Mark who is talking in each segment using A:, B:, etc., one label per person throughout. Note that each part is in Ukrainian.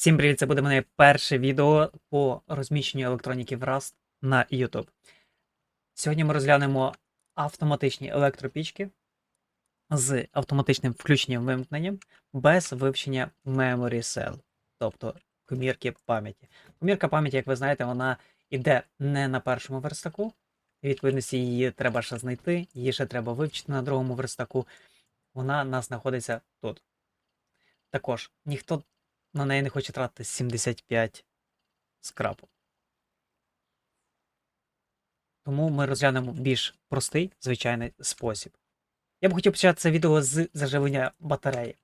A: Всім привіт! Це буде моє перше відео по розміщенню електроніки в Rust на YouTube. Сьогодні ми розглянемо автоматичні електропічки з автоматичним включенням вимкненням без вивчення Memory Cell, тобто комірки пам'яті. Комірка пам'яті, як ви знаєте, вона йде не на першому верстаку. Відповідності її треба ще знайти, її ще треба вивчити на другому верстаку. Вона у нас знаходиться тут. Також ніхто на неї не хоче тратити 75 скрапу. Тому ми розглянемо більш простий звичайний спосіб. Я б хотів почати це відео з заживлення батареї.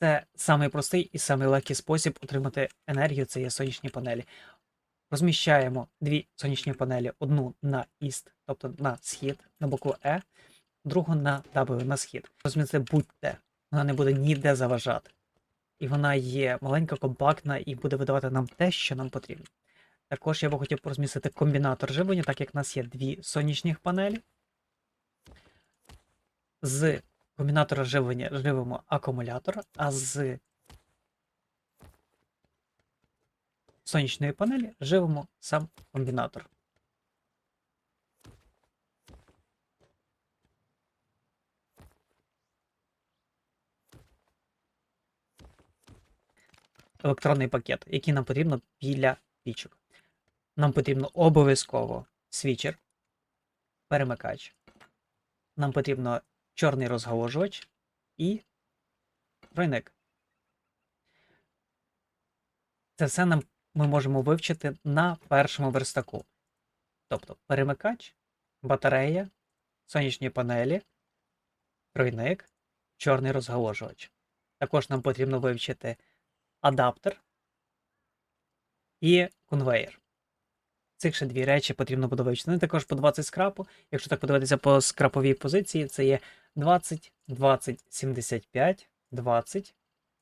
A: Це самий простий і самий легкий спосіб отримати енергію це є сонячні панелі. Розміщаємо дві сонячні панелі: одну на іст, тобто на схід, на боку Е, другу на W на схід. Розмістити будь-де, вона не буде ніде заважати і вона є маленька, компактна і буде видавати нам те, що нам потрібно. Також я би хотів розмістити комбінатор живлення, так як в нас є дві сонячних панелі. З комбінатора живлення живимо акумулятор, а з сонячної панелі живимо сам комбінатор. Електронний пакет, який нам потрібно біля пічок. Нам потрібно обов'язково свічер, перемикач. Нам потрібно чорний розгалужувач і тройник. Це все нам ми можемо вивчити на першому верстаку. Тобто перемикач, батарея, сонячні панелі, тройник, чорний розгалужувач. Також нам потрібно вивчити адаптер і конвейер. Цих ще дві речі потрібно буде вивчити. Вони також по 20 скрапу. Якщо так подивитися по скраповій позиції, це є 20, 20, 75, 20,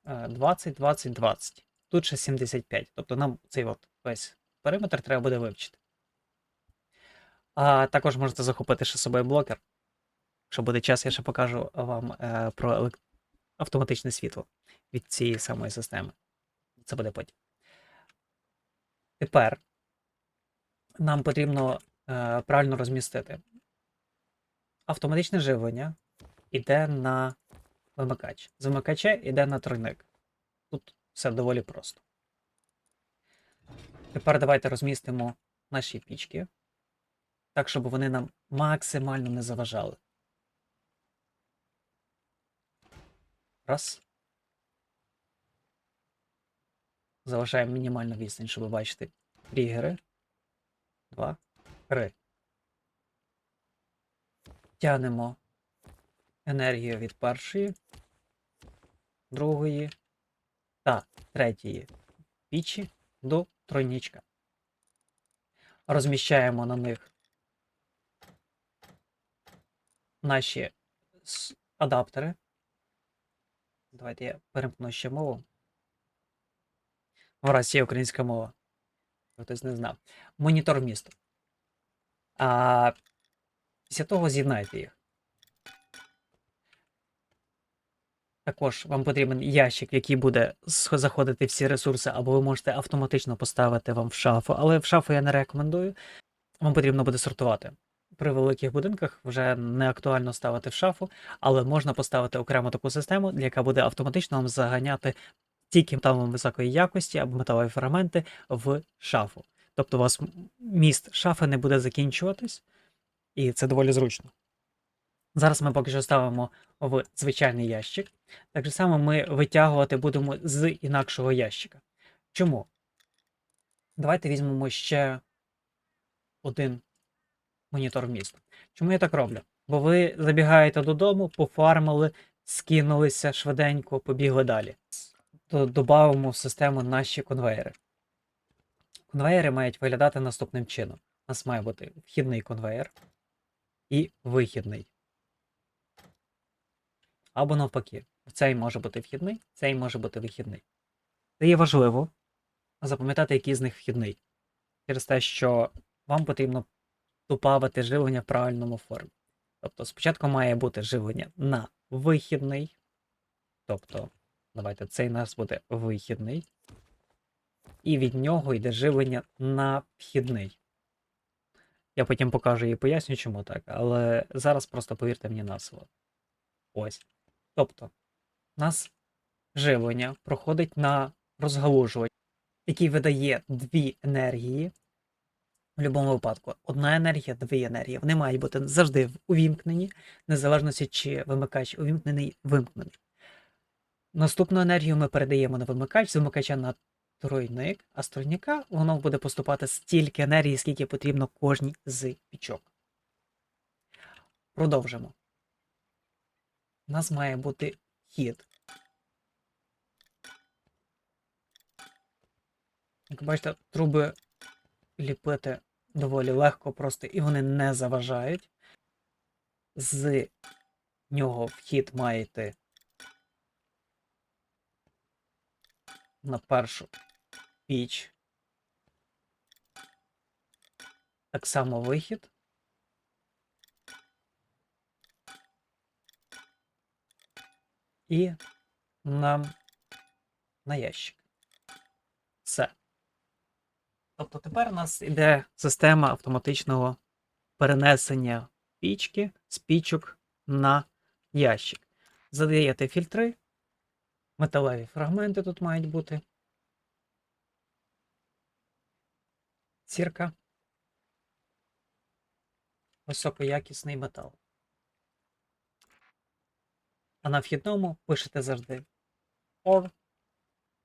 A: 20, 20, 20. Тут ще 75. Тобто нам цей от весь периметр треба буде вивчити. А також можете захопити ще собою блокер. Якщо буде час, я ще покажу вам е, про автоматичне світло від цієї самої системи. Це буде потім. Тепер нам потрібно е, правильно розмістити. Автоматичне живлення йде на вимикач. З вимикача йде на тройник. Тут все доволі просто. Тепер давайте розмістимо наші пічки так, щоб вони нам максимально не заважали. Раз. Залишаємо мінімальну відстань, щоб бачити тригери. Два. Три. Тягнемо енергію від першої, другої та третьої пічі до тройничка. Розміщаємо на них наші адаптери. Давайте я перемкну ще мову. В є українська мова. Хтось не знав. Монітор місту. А після того з'єднайте їх. Також вам потрібен ящик, який буде заходити всі ресурси, або ви можете автоматично поставити вам в шафу, але в шафу я не рекомендую. Вам потрібно буде сортувати. При великих будинках вже не актуально ставити в шафу, але можна поставити окремо таку систему, яка буде автоматично вам заганяти тільки металом високої якості або металові фрагменти в шафу. Тобто у вас міст шафи не буде закінчуватись, і це доволі зручно. Зараз ми поки що ставимо в звичайний ящик. Так само ми витягувати будемо з інакшого ящика. Чому? Давайте візьмемо ще один монітор міста. Чому я так роблю? Бо ви забігаєте додому, пофармили, скинулися швиденько, побігли далі. Додамо в систему наші конвейери. Конвейери мають виглядати наступним чином. У нас має бути вхідний конвейер і вихідний. Або навпаки, цей може бути вхідний, цей може бути вихідний. Це є важливо запам'ятати, який з них вхідний. Через те, що вам потрібно добавити живлення в правильному формі. Тобто спочатку має бути живлення на вихідний. Тобто, давайте цей нас буде вихідний. і від нього йде живлення на вхідний. Я потім покажу і поясню, чому так, але зараз просто повірте мені на слово. Ось. Тобто, у нас живлення проходить на розгалужувач, який видає дві енергії. В будь-якому випадку, одна енергія, дві енергії. Вони мають бути завжди увімкнені, незалежно чи вимикач увімкнений, вимкнений. Наступну енергію ми передаємо на вимикач, з вимикача на тройник, а з тройника воно буде поступати стільки енергії, скільки потрібно кожній з пічок. Продовжимо. У нас має бути хід. Як бачите, труби ліпити доволі легко просто і вони не заважають. З нього вхід має на першу піч. Так само вихід. І нам на ящик. Все. Тобто тепер у нас іде система автоматичного перенесення пічки з пічок на ящик. Задаєте фільтри, металеві фрагменти тут мають бути. Сірка. Високоякісний метал. А на вхідному пишете завжди OR,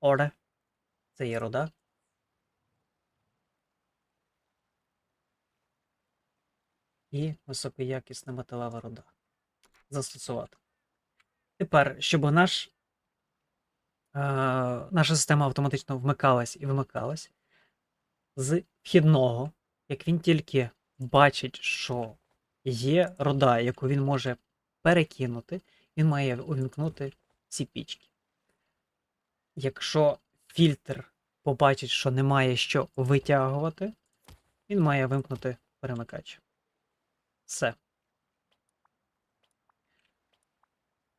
A: ORE. Це є руда. І високоякісна металева руда. Застосувати. Тепер, щоб наш, наша система автоматично вмикалась і вимикалась, з вхідного, як він тільки бачить, що є руда, яку він може перекинути, він має увімкнути ці пічки. Якщо фільтр побачить, що немає що витягувати, він має вимкнути перемикач. Все.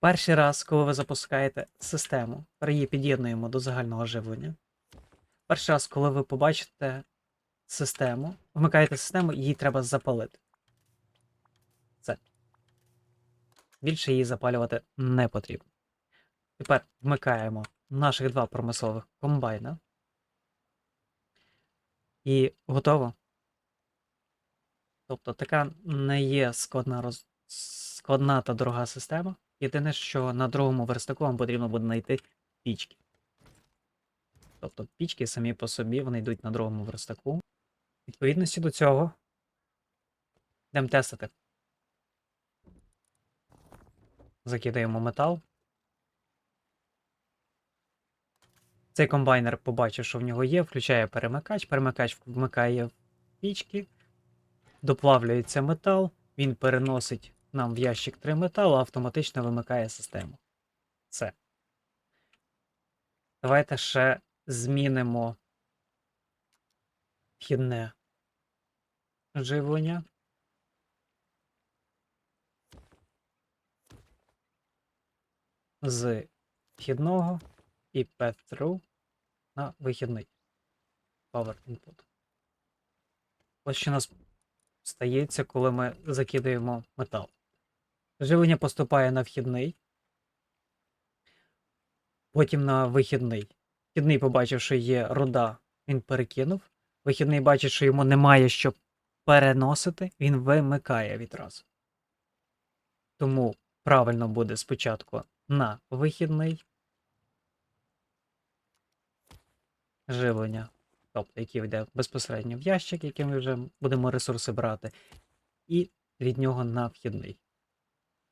A: Перший раз, коли ви запускаєте систему, її під'єднуємо до загального живлення. Перший раз, коли ви побачите систему, вмикаєте систему, її треба запалити. Все. Більше її запалювати не потрібно. Тепер вмикаємо наших два промислових комбайна. І готово. Тобто така не є складна, роз... складна та дорога система. Єдине, що на другому верстаку вам потрібно буде знайти пічки. Тобто пічки самі по собі вони йдуть на другому верстаку. Відповідності до цього йдемо тестити. Закидаємо метал. Цей комбайнер побачив, що в нього є, включає перемикач, перемикач вмикає пічки, доплавлюється метал, він переносить нам в ящик 3 металу, автоматично вимикає систему. Все. Давайте ще змінимо вхідне живлення. З вхідного і path-through на вихідний Power Input. Ось що нас стається, коли ми закидаємо метал. Живлення поступає на вхідний, потім на вихідний. Вхідний побачив, що є руда, він перекинув. Вихідний бачить, що йому немає що переносити, він вимикає відразу. Тому правильно буде спочатку на вихідний живлення, тобто який йде безпосередньо в ящик, яким ми вже будемо ресурси брати, і від нього на вхідний.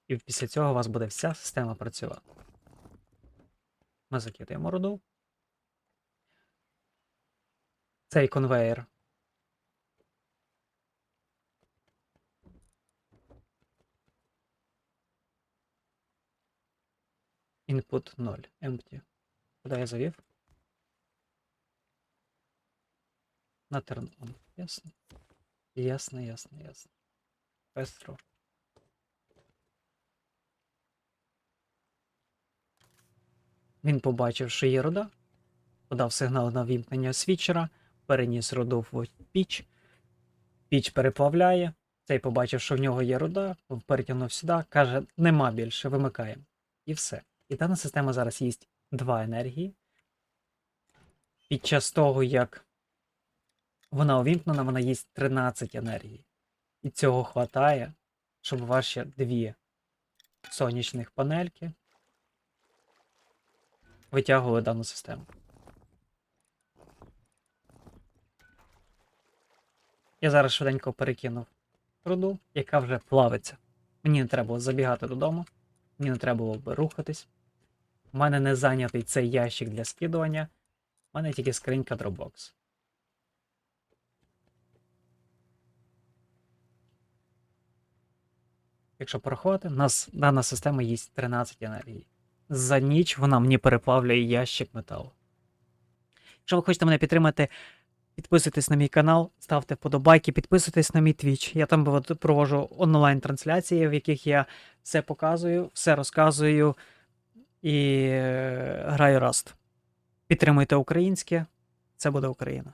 A: І після цього у вас буде вся система працювати. Ми закидаємо руду. Цей конвейер. Input 0. Empty. Куди я завів? На turn on. Ясно? Ясно, ясно, ясно. Пестро. Він побачив, що є руда. подав сигнал на вімкнення свічера, переніс руду в піч. Піч переплавляє. Цей побачив, що в нього є руда, перетягнув сюди, каже, нема більше, вимикаємо. І все. І дана система зараз їсть 2 енергії. Під час того, як вона увімкнена, вона їсть 13 енергії. І цього хватає, щоб ваші дві сонячних панельки витягували дану систему. Я зараз швиденько перекинув руду, яка вже плавиться. Мені не треба було забігати додому, мені не треба було би рухатись. У мене не зайнятий цей ящик для скидування. У мене тільки скринька Dropbox. Якщо порахувати, у нас дана система їсть 13 енергії. За ніч вона мені переплавлює ящик металу. Якщо ви хочете мене підтримати, підписуйтесь на мій канал, ставте вподобайки, підписуйтесь на мій твіч. Я там буває, проводжу онлайн-трансляції, в яких я все показую, все розказую і е, граю Rust. Підтримуйте українське, це буде Україна.